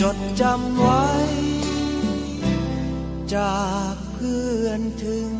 จดจำไว้ จากเพื่อนถึง